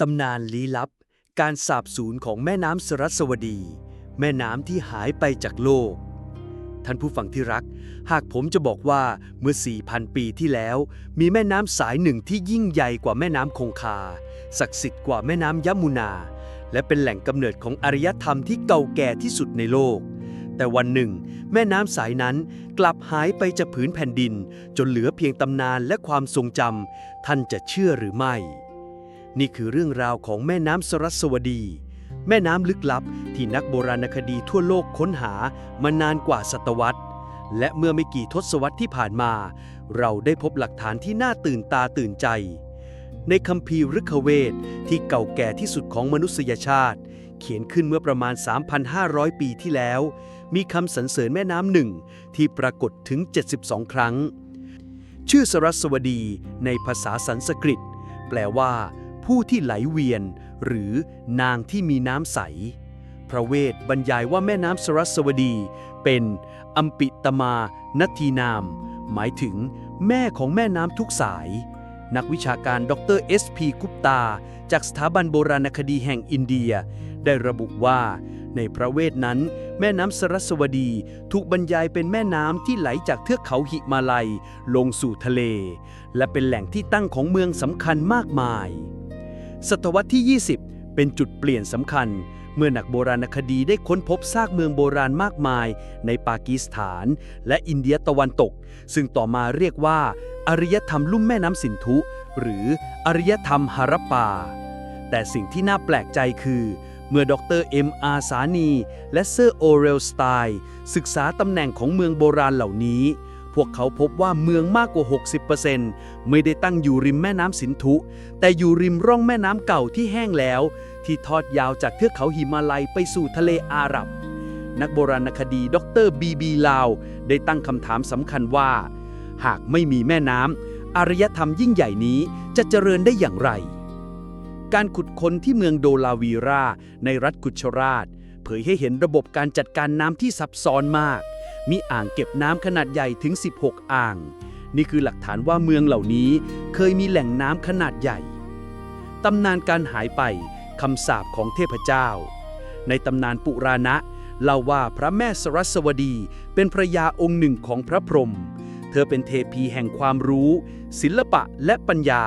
ตำนานลี้ลับ การสาบสูญของแม่น้ำสรัสวดี แม่น้ำที่หายไปจากโลก ท่านผู้ฟังที่รัก หากผมจะบอกว่าเมื่อ 4,000 ปีที่แล้ว มีแม่น้ำสายหนึ่งที่ยิ่งใหญ่กว่าแม่น้ำคงคา ศักดิ์สิทธิ์กว่าแม่น้ำยมุนา และเป็นแหล่งกำเนิดของอารยธรรมที่เก่าแก่ที่สุดในโลก แต่วันหนึ่ง แม่น้ำสายนั้นกลับหายไปจากผืนแผ่นดิน จนเหลือเพียงตำนานและความทรงจำท่านจะเชื่อหรือไม่ นี่คือเรื่องราวของแม่น้ำสรัสวดี แม่น้ำลึกลับที่นักโบราณคดีทั่วโลกค้นหามานานกว่าศตวรรษ และเมื่อไม่กี่ทศวรรษที่ผ่านมา เราได้พบหลักฐานที่น่าตื่นตาตื่นใจ ในคัมภีร์ฤกขเวทที่เก่าแก่ที่สุดของมนุษยชาติ เขียนขึ้นเมื่อประมาณ 3,500 ปีที่แล้ว มีคำสรรเสริญแม่น้ำหนึ่งที่ปรากฏถึง 72 ครั้ง ชื่อสรัสวดีในภาษาสันสกฤต แปลว่า ผู้ที่ไหลเวียน หรือนางที่มีน้ำใส พระเวทบรรยายว่าแม่น้ำสรัสวดี เป็นอัมปิตมานทีนาม หมายถึงแม่ของแม่น้ำทุกสาย นักวิชาการดรเอสพีกุปตา จากสถาบันโบราณคดีแห่งอินเดีย ได้ระบุว่าในพระเวทนั้น แม่น้ำสรัสวดีถูกบรรยายเป็นแม่น้ำที่ไหลจากเทือกเขาหิมาลัย ลงสู่ทะเล และเป็นแหล่งที่ตั้งของเมืองสำคัญมากมาย ศตวรรษที่ 20 เป็นจุดเปลี่ยนสำคัญ เมื่อนักโบราณคดีได้ค้นพบซากเมืองโบราณมากมาย ในปากีสถาน และอินเดียตะวันตก ซึ่งต่อมาเรียกว่าอารยธรรมลุ่มแม่น้ำสินธุ หรืออารยธรรมฮารปา แต่สิ่งที่น่าแปลกใจคือเมื่อดรเอ็มอาสานี และเซอร์โอเรลสไตน์ศึกษาตำแหน่งของเมืองโบราณเหล่านี้ วกเขาพบว่าเมืองมากกว่า 60%ไม่ได้ตั้งอยู่ริมแม่น้ำสินธุ แต่อยู่ริมร่องแม่น้ำเก่าที่แห้งแล้ว ที่ทอดยาวจากเทือกเขาหิมาลัยไปสู่ทะเลอาหรับ นักโบราณคดีดรบีบีลาว ได้ตั้งคำถามสำคัญว่า หากไม่มีแม่น้ำอารยธรรมยิ่งใหญ่นี้จะเจริญได้อย่างไร การขุดค้นที่เมืองโดลาวีราในรัฐกุชราช เผยให้เห็นระบบการจัดการน้ำที่ซับซ้อนมาก มีอ่างเก็บน้ำขนาดใหญ่ถึง 16 อ่าง นี่คือหลักฐานว่าเมืองเหล่านี้เคยมีแหล่งน้ำขนาดใหญ่ ตำนานการหายไปคำสาปของเทพเจ้า ในตำนานปุราณะเล่าว่าพระแม่สรัสวดีเป็นภระยาองค์หนึ่งของพระพรหม เธอเป็นเทพีแห่งความรู้ ศิลปะและปัญญา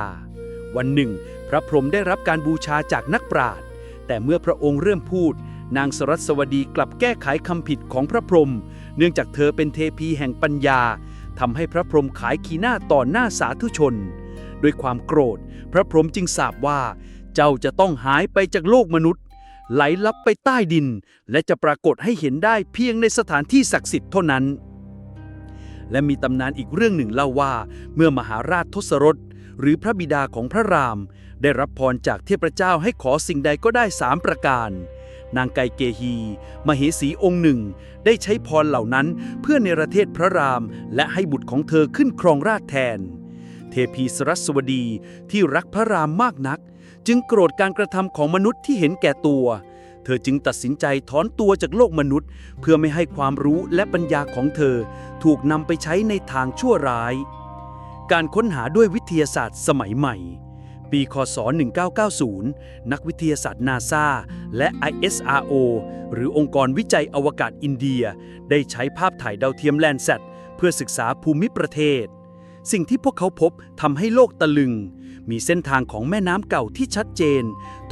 วันหนึ่ง พระพรหมได้รับการบูชาจากนักปราชญ์ แต่เมื่อพระองค์เริ่มพูด นางสรัสวดีกลับแก้ไขคำผิดของพระพรหม เนื่องจากเธอเป็นเทพีแห่งปัญญาทำให้พระพรหมขายขีหน้าต่อหน้าสาธุชน ด้วยความโกรธ พระพรหมจึงสาปว่า เจ้าจะต้องหายไปจากโลกมนุษย์ ไหลลับไปใต้ดิน และจะปรากฏให้เห็นได้เพียงในสถานที่ศักดิ์สิทธิ์เท่านั้น และมีตำนานอีกเรื่องหนึ่งเล่าว่า เมื่อมหาราชทศรถหรือพระบิดาของพระราม ได้รับพรจากเทพเจ้าให้ขอสิ่งใดก็ได้สามประการ นางไกเกฮี มเหสีองค์หนึ่ง ได้ใช้พรเหล่านั้นเพื่อเนระเทศพระราม และให้บุตรของเธอขึ้นครองราชแทน เทพีสรัสวดีที่รักพระรามมากนัก จึงโกรธการกระทำของมนุษย์ที่เห็นแก่ตัว เธอจึงตัดสินใจถอนตัวจากโลกมนุษย์ เพื่อไม่ให้ความรู้และปัญญาของเธอ ถูกนำไปใช้ในทางชั่วร้าย การค้นหาด้วยวิทยาศาสตร์สมัยใหม่ ปีคศ 1990 นักวิทยาศาสตร์นาซาและ ISRO หรือองค์กรวิจัยอวกาศอินเดีย ได้ใช้ภาพถ่ายดาวเทียมแลนแซดเพื่อศึกษาภูมิประเทศ สิ่งที่พวกเขาพบทำให้โลกตะลึง มีเส้นทางของแม่น้ำเก่าที่ชัดเจน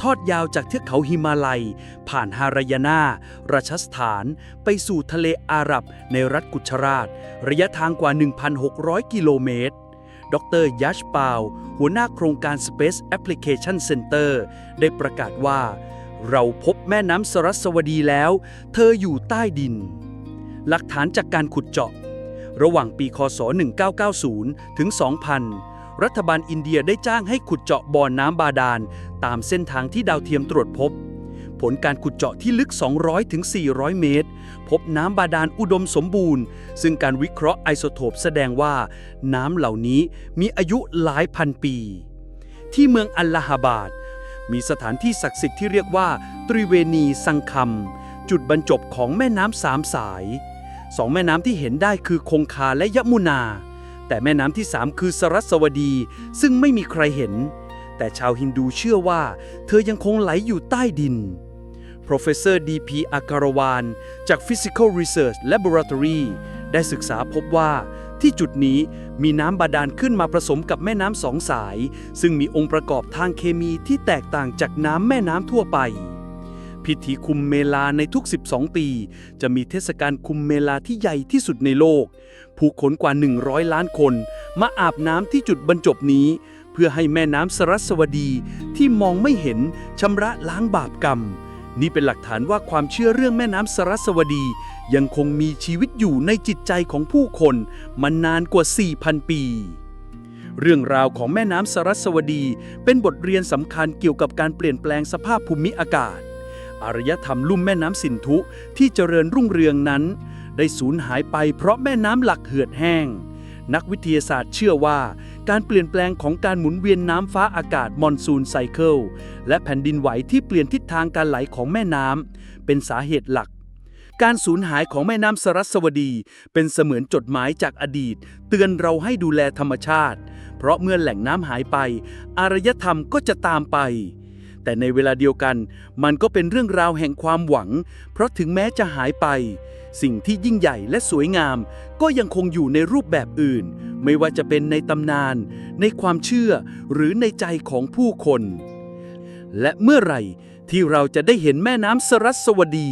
ทอดยาวจากเทือกเขาหิมาลัย ผ่านฮารายานา ราชสถาน ไปสู่ทะเลอาหรับในรัฐกุชราชระยะทางกว่า 1,600 กิโลเมตร ดรยัชปาว หัวหน้าโครงการ Space Application Center ได้ประกาศว่า เราพบแม่น้ำสรัสวดีแล้ว เธออยู่ใต้ดิน หลักฐานจากการขุดเจาะ ระหว่างปีคศ 1990 ถึง 2000 รัฐบาลอินเดียได้จ้างให้ขุดเจาะบ่อน้ำบาดาล ตามเส้นทางที่ดาวเทียมตรวจพบ ผลการขุดเจาะที่ลึก200ถึง400 เมตร พบน้ำบาดาลอุดมสมบูรณ์ ซึ่งการวิเคราะห์ไอโซโทปแสดงว่า น้ำเหล่านี้มีอายุหลายพันปี ที่เมืองอัลลาฮาบาด มีสถานที่ศักดิ์สิทธิ์ที่เรียกว่า ตริเวณีสังคัมจุดบรรจบของแม่น้ำสามสายสองแม่น้ำที่เห็นได้คือคงคาและยมุนา แต่แม่น้ำที่สามคือสรัสวดี ซึ่งไม่มีใครเห็นแต่ชาวฮินดูเชื่อว่า เธอยังคงไหลอยู่ใต้ดิน Professor D.P. อาการวานจาก Physical Research Laboratory ได้ศึกษาพบว่าที่จุดนี้มีน้ำบาดาลขึ้นมาผสมกับแม่น้ำสองสาย ซึ่งมีองค์ประกอบทางเคมีที่แตกต่างจากน้ำแม่น้ำทั่วไป พิธีคุมเมลาในทุก 12 ปี จะมีเทศกาลคุมเมลาที่ใหญ่ที่สุดในโลก ผู้คนกว่า 100 ล้านคน มาอาบน้ำที่จุดบรรจบนี้ เพื่อให้แม่น้ำสรัสวดีที่มองไม่เห็นชำระล้างบาปกรรม นี่เป็นหลักฐานว่าความเชื่อเรื่องแม่น้ำสรัสวดี ยังคงมีชีวิตอยู่ในจิตใจของผู้คนมานานกว่า 4,000 ปี เรื่องราวของแม่น้ำสรัสวดี เป็นบทเรียนสำคัญเกี่ยวกับการเปลี่ยนแปลงสภาพภูมิอากาศ อารยธรรมลุ่มแม่น้ำสินธุที่เจริญรุ่งเรืองนั้น ได้สูญหายไปเพราะแม่น้ำหลักเหือดแห้ง นักวิทยาศาสตร์เชื่อว่า การเปลี่ยนแปลงของการหมุนเวียนน้ำฟ้าอากาศมอนซูนไซเคิลและแผ่นดินไหวที่เปลี่ยนทิศทางการไหลของแม่น้ำเป็นสาเหตุหลัก การสูญหายของแม่น้ำสรัสวดี เป็นเสมือนจดหมายจากอดีต เตือนเราให้ดูแลธรรมชาติ เพราะเมื่อแหล่งน้ำหายไป อารยธรรมก็จะตามไปแต่ในเวลาเดียวกัน มันก็เป็นเรื่องราวแห่งความหวัง เพราะถึงแม้จะหายไป สิ่งที่ยิ่งใหญ่และสวยงาม ก็ยังคงอยู่ในรูปแบบอื่น ไม่ว่าจะเป็นในตำนาน ในความเชื่อหรือในใจของผู้คน และเมื่อไหร่ที่เราจะได้เห็นแม่น้ำสรัสวดี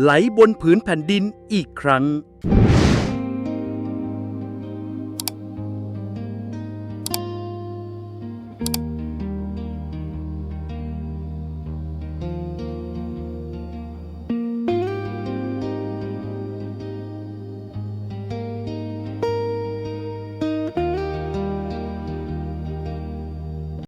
ไหลบนผืนแผ่นดินอีกครั้ง